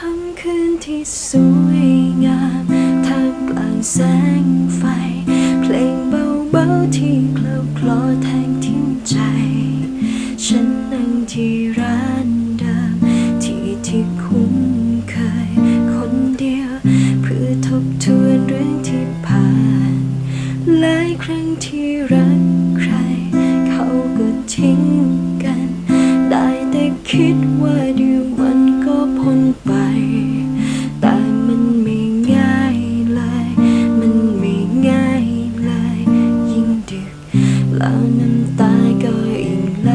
ค่ำคืนที่สวยงามท่ามกลางแสงไฟ เพลงเบาๆที่เคล้าคลอแทงทิ้งใจ ฉันนั่งที่ร้านเดิมที่ที่คุ้นเคย คนเดียวเพื่อทบทวนเรื่องที่ผ่านหลายครั้งที่รักใคร เขาก็ทิ้งกัน ได้แต่คิดว่า แล้วน้ำตาก็ยิ่งไหล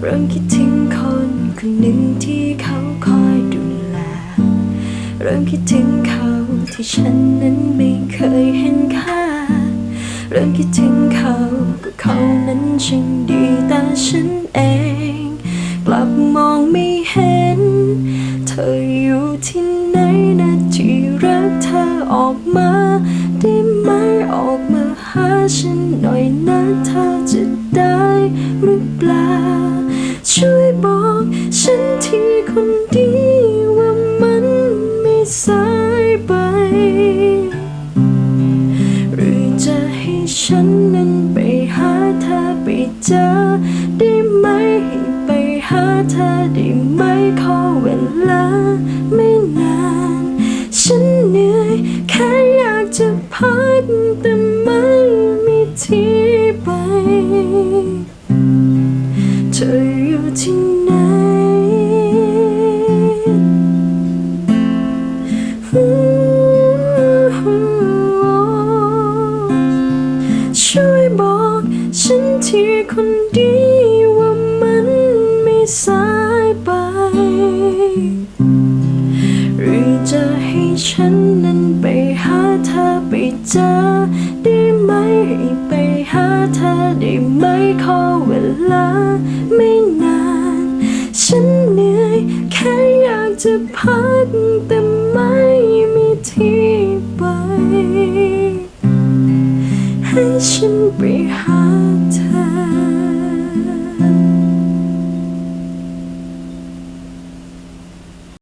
เริ่มคิดถึงคนคนหนึ่งที่เขาคอยดูแล เริ่มคิดถึงเขาที่ฉันนั้นไม่เคยเห็นค่า เริ่มคิดถึงเขาก็เขานั้นช่างดีแต่ฉันเอง กลับมองไม่เห็น เธออยู่ที่ไหนนะที่รักเธอออกมาได้ไห มออกมาหาฉันหน่อยนะเธอจะได้หรือเปล่า ช่วยบอกฉันทีคนดีว่ามันไม่สายไป หรือจะให้ฉันนั้นไปหาเธอไปเจอได้ไหมไปหาเธอได้ไหมขอเวลาไม่นาน ฉันเหนื่อยแค่ พักแต่ไม่มีที่ไป เธออยู่ที่ไหนช่วยบอกฉันทีคนดีว่ามันไม่สายไป หรือจะให้ฉัน เธอไปเจอได้ไหมให้ไปหาเธอได้ไหมขอเวลาไม่นาน ฉันเหนื่อยแค่อยากจะพักแต่ไม่มีที่ไป ให้ฉันไปหา